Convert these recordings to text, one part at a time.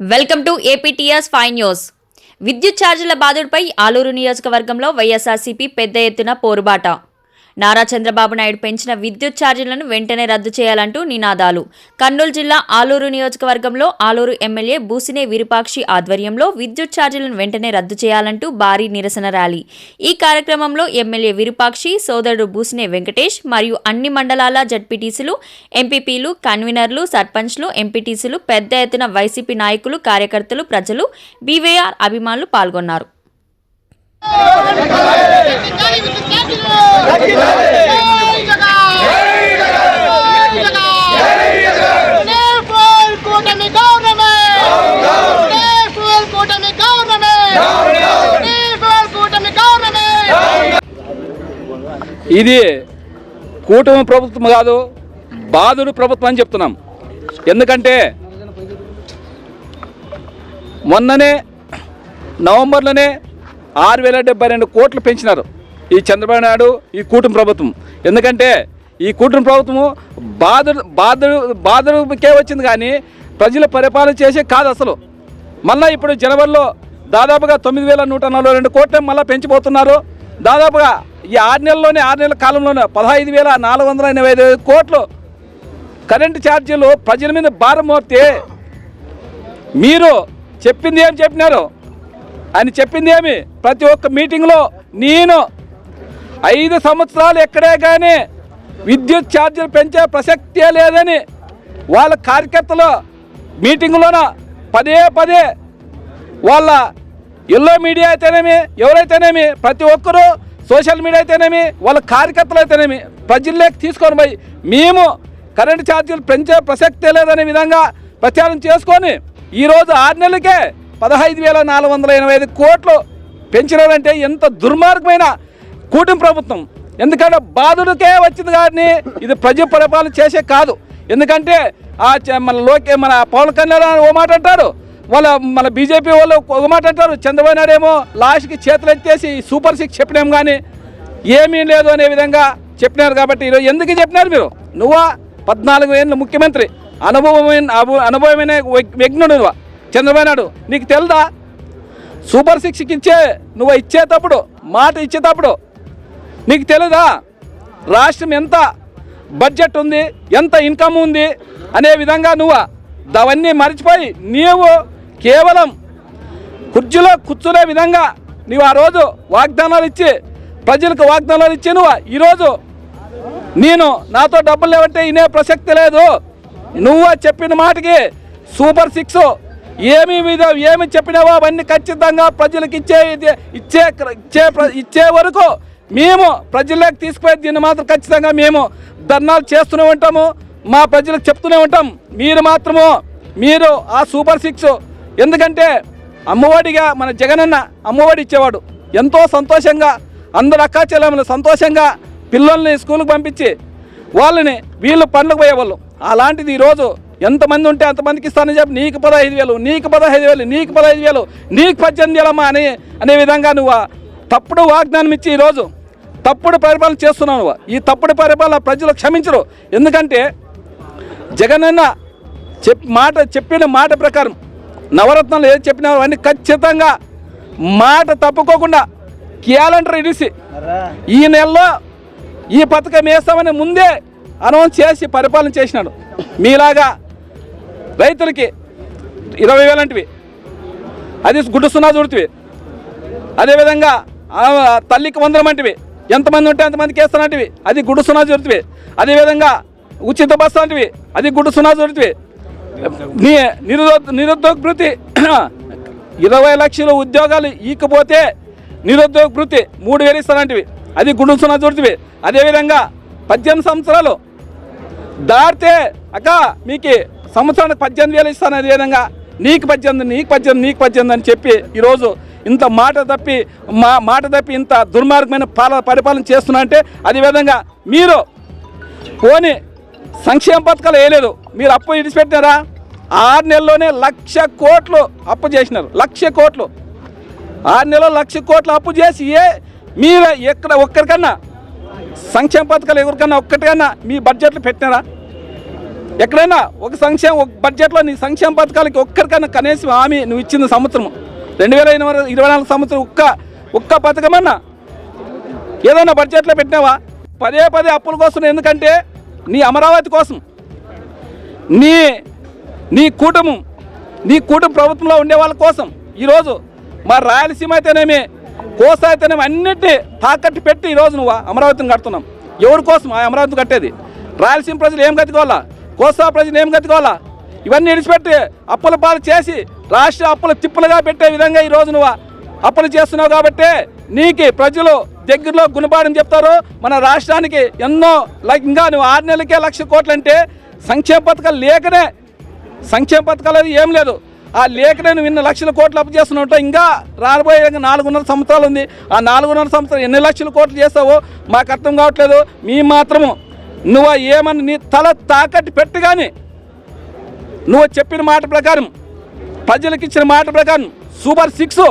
Welcome to APTS fine news. విద్యుత్ ఛార్జీల బాధుడిపై ఆలూరు నియోజకవర్గంలో వైఎస్ఆర్సీపీ పెద్ద ఎత్తున పోరుబాట. నారా చంద్రబాబు నాయుడు పెంచిన విద్యుత్ ఛార్జీలను వెంటనే రద్దు చేయాలంటూ నినాదాలు. కర్నూలు జిల్లా ఆలూరు నియోజకవర్గంలో ఆలూరు ఎమ్మెల్యే బూసినే విరూపాక్షి ఆధ్వర్యంలో విద్యుత్ ఛార్జీలను వెంటనే రద్దు చేయాలంటూ భారీ నిరసన ర్యాలీ. ఈ కార్యక్రమంలో ఎమ్మెల్యే విరూపాక్షి సోదరుడు బూసినే వెంకటేష్ మరియు అన్ని మండలాల జడ్పీటీసీలు ఎంపీపీలు కన్వీనర్లు సర్పంచ్లు ఎంపీటీసీలు పెద్ద ఎత్తున వైసీపీ నాయకులు కార్యకర్తలు ప్రజలు బీవీఆర్ అభిమానులు పాల్గొన్నారు కూటమి గవర్నమెంట్ కూటమి గవర్నమెంట్ కూటమి గవర్నమెంట్ ఇది కూటమి ప్రభుత్వం కాదు బాధుడు ప్రభుత్వం అని చెప్తున్నాం. ఎందుకంటే మొన్ననే నవంబర్లోనే ఆరు వేల డెబ్బై రెండు కోట్లు పెంచినారు ఈ చంద్రబాబు నాయుడు ఈ కూటమి ప్రభుత్వం. ఎందుకంటే ఈ కూటమి ప్రభుత్వము బాధుడు బాధడు బాధడుకే వచ్చింది కానీ ప్రజల పరిపాలన చేసే కాదు అసలు. మళ్ళీ ఇప్పుడు జనవరిలో దాదాపుగా తొమ్మిది వేల నూట నలభై రెండు కోట్లు మళ్ళీ పెంచిపోతున్నారు. దాదాపుగా ఈ ఆరు నెలల్లోనే ఆరు నెలల కాలంలోనే పదహైదు వేల నాలుగు వందల ఎనభై ఐదు కోట్లు కరెంటు ఛార్జీలు ప్రజల మీద భారం మోపితే మీరు చెప్పింది ఏం చెప్పినారు? అని చెప్పింది ఏమి? ప్రతి ఒక్క మీటింగ్లో నేను ఐదు సంవత్సరాలు ఎక్కడే కానీ విద్యుత్ ఛార్జీలు పెంచే ప్రసక్తే లేదని వాళ్ళ కార్యకర్తలు మీటింగ్లోన పదే పదే వాళ్ళ ఎల్లో మీడియా అయితేనేమి ఎవరైతేనేమి ప్రతి ఒక్కరూ సోషల్ మీడియా అయితేనేమి వాళ్ళ కార్యకర్తలు అయితేనేమి ప్రజల్లోకి తీసుకొని పోయి మేము కరెంటు ఛార్జీలు పెంచే ప్రసక్తే లేదనే విధంగా ప్రచారం చేసుకొని ఈరోజు ఆరు నెలలకే పదహైదు వేల నాలుగు వందల ఎనభై ఐదు కోట్లు పెంచినారంటే ఎంత దుర్మార్గమైన కూటమి ప్రభుత్వం. ఎందుకంటే బాధుడికే వచ్చింది కానీ ఇది ప్రజా పరిపాలన చేసే కాదు. ఎందుకంటే ఆ మన లోకే మన పవన్ కళ్యాణ్ ఓ మాట అంటారు వాళ్ళ మన బీజేపీ వాళ్ళు ఒక మాట అంటారు చంద్రబాబు నాయుడు ఏమో లాస్ట్కి చేతులు ఎత్తేసి సూపర్ సిక్స్ చెప్పినాం కానీ ఏమీ లేదు అనే విధంగా చెప్పినారు కాబట్టి ఈరోజు ఎందుకు చెప్పినారు మీరు? నువ్వా? పద్నాలుగు ఏళ్ళ ముఖ్యమంత్రి. అనుభవమైన అనుభవమైన విఘ్నుడు నువ్వు? చంద్రబాబు నాయుడు నీకు తెలుదా? సూపర్ సిక్స్కి ఇచ్చే నువ్వు ఇచ్చేటప్పుడు మాట ఇచ్చేటప్పుడు నీకు తెలీదా? రాష్ట్రం ఎంత బడ్జెట్ ఉంది ఎంత ఇన్కమ్ ఉంది అనే విధంగా నువ్వు? అవన్నీ మర్చిపోయి నీవు కేవలం కుర్చీలో కూర్చునే విధంగా నీవు ఆ రోజు వాగ్దానాలు ఇచ్చి ప్రజలకు వాగ్దానాలు ఇచ్చి నువ్వు ఈరోజు నేను నాతో డబ్బులు లేవంటే ఇనే ప్రసక్తి లేదు. నువ్వు చెప్పిన మాటకి సూపర్ సిక్స్. ఏమి మీద ఏమి చెప్పినావో అవన్నీ ఖచ్చితంగా ప్రజలకు ఇచ్చే ఇది- ఇచ్చే ఇచ్చే ఇచ్చే వరకు మేము ప్రజల్లోకి తీసుకుపోయి దీన్ని మాత్రం ఖచ్చితంగా మేము ధర్నాలు చేస్తూనే ఉంటాము. మా ప్రజలకు చెప్తూనే ఉంటాం. మీరు మాత్రము మీరు ఆ సూపర్ సిక్స్ ఎందుకంటే అమ్మఒడిగా మన జగనన్న అమ్మఒడి ఇచ్చేవాడు. ఎంతో సంతోషంగా అందరు అక్కా చెల్లెములు సంతోషంగా పిల్లల్ని స్కూల్కి పంపించి వాళ్ళని వీళ్ళు పనులకు పోయేవాళ్ళు. అలాంటిది ఈరోజు ఎంతమంది ఉంటే అంతమందికి ఇస్తానని చెప్పి నీకు పదహైదు వేలు నీకు పదహైదు వేలు నీకు పదహైదు వేలు నీకు పద్దెనిమిది వేలమ్మా అని అనే విధంగా నువ్వు తప్పుడు వాగ్దానం ఇచ్చి ఈరోజు తప్పుడు పరిపాలన చేస్తున్నావు నువ్వు. ఈ తప్పుడు పరిపాలన ప్రజలు క్షమించరు. ఎందుకంటే జగనన్న చెప్ మాట చెప్పిన మాట ప్రకారం నవరత్నాలు ఏది చెప్పినారో అవన్నీ ఖచ్చితంగా మాట తప్పుకోకుండా క్యాలెండర్ ఇడిసి ఈ నెలలో ఈ పథకం వేస్తామని ముందే అనౌన్స్ చేసి పరిపాలన చేసినాడు. మీలాగా రైతులకి ఇరవై వేలంటివి అది గుడ్డు సున్నా చూడుతుంది అదేవిధంగా తల్లికి వందరం అంటివి. ఎంతమంది ఉంటే అంతమందికి వేస్తానంటివి. అది గుడ్డు సున్నా చూడుతుంది అదేవిధంగా ఉచిత బస్సు అంటివి. అది గుడ్డు సున్నా చూడుతుంది నిరుద్యోగ నిరుద్యోగ భృతి ఇరవై లక్షల ఉద్యోగాలు ఈకపోతే నిరుద్యోగ భృతి మూడు వేలు ఇస్తానంటివి అది గుండు సున్నా అదేవిధంగా పద్దెనిమిది సంవత్సరాలు దాటితే అక్క మీకు సంవత్సరానికి పద్దెనిమిది వేలు ఇస్తాను అదేవిధంగా నీకు పద్దెనిమిది నీకు పద్దెనిమిది నీకు పద్దెనిమిది అని చెప్పి ఈరోజు ఇంత మాట తప్పి మా మాట తప్పి ఇంత దుర్మార్గమైన పాల పరిపాలన చేస్తున్నా అంటే అదేవిధంగా మీరు పోని సంక్షేమ పథకాలు వేయలేదు. మీరు అప్పు ఇడిచిపెట్టినారా ఆరు నెలల్లోనే లక్ష కోట్లు అప్పు చేసినారు. లక్ష కోట్లు. ఆరు నెలలు లక్ష కోట్లు అప్పు చేసి ఏ మీరు ఎక్కడ ఒక్కరికన్నా సంక్షేమ పథకాలు ఎవరికన్నా ఒక్కటికన్నా మీ బడ్జెట్లు పెట్టినారా? ఎక్కడైనా ఒక సంక్షేమ ఒక బడ్జెట్లో నీ సంక్షేమ పథకాలకి ఒక్కరికన్నా కనీసం హామీ నువ్వు ఇచ్చిన సంవత్సరం రెండు వేల ఇరవై ఇరవై నాలుగు సంవత్సరం ఒక్క ఒక్క పథకమన్నా ఏదైనా బడ్జెట్లో పెట్టినావా? పదే పదే అప్పుల కోసం ఎందుకంటే నీ అమరావతి కోసం. నీ నీ కూటము నీ కూటమి ప్రభుత్వంలో ఉండే వాళ్ళ కోసం ఈరోజు మా రాయలసీమ అయితేనేమి కోస్తా అయితేనేమి అన్నిటి తాకట్టు పెట్టి ఈరోజు నువ్వు అమరావతిని కడుతున్నాం. ఎవరి కోసం? ఆ అమరావతి కట్టేది. రాయలసీమ ప్రజలు ఏం గతికోవాలా? కోస్తా ప్రజలు ఏం కట్టుకోవాలా ఇవన్నీ విడిచిపెట్టి అప్పుల పాలు చేసి రాష్ట్ర అప్పుల తిప్పులుగా పెట్టే విధంగా ఈరోజు నువ్వు అప్పులు చేస్తున్నావు కాబట్టి నీకు ప్రజలు దగ్గరలో గుణపాఠం చెప్తారు. మన రాష్ట్రానికి ఎన్నో లైక్ ఇంకా నువ్వు ఆరు నెలలకే లక్ష కోట్లంటే సంక్షేమ పథకాలు లేకనే సంక్షేమ పథకాలు అది ఏం లేదు. ఆ లేఖనే నువ్వు ఇన్ని లక్షల కోట్లు అప్పు చేస్తున్నట్టు ఇంకా రాబోయే నాలుగున్నర సంవత్సరాలు ఉంది. ఆ నాలుగున్నర సంవత్సరాలు ఎన్ని లక్షల కోట్లు చేస్తావో మాకు అర్థం కావట్లేదు. మీ మాత్రము నువ్వు ఏమని నీ తల తాకట్టు పెట్టు కానీ నువ్వు చెప్పిన మాట ప్రకారం ప్రజలకు ఇచ్చిన మాట ప్రకారం సూపర్ సిక్స్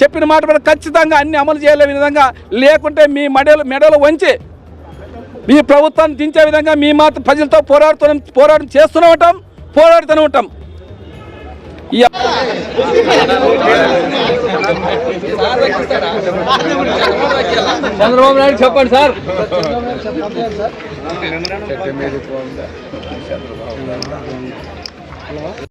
చెప్పిన మాట ప్రకారం ఖచ్చితంగా అన్ని అమలు చేయలే విధంగా లేకుంటే మీ మెడలు మెడలు వంచి మీ ప్రభుత్వాన్ని దించే విధంగా మీ మాత్రం ప్రజలతో పోరాడుతూ పోరాటం చేస్తూనే ఉంటాం. పోరాడుతూనే ఉంటాం. చంద్రబాబు నాయుడు చెప్పండి సార్.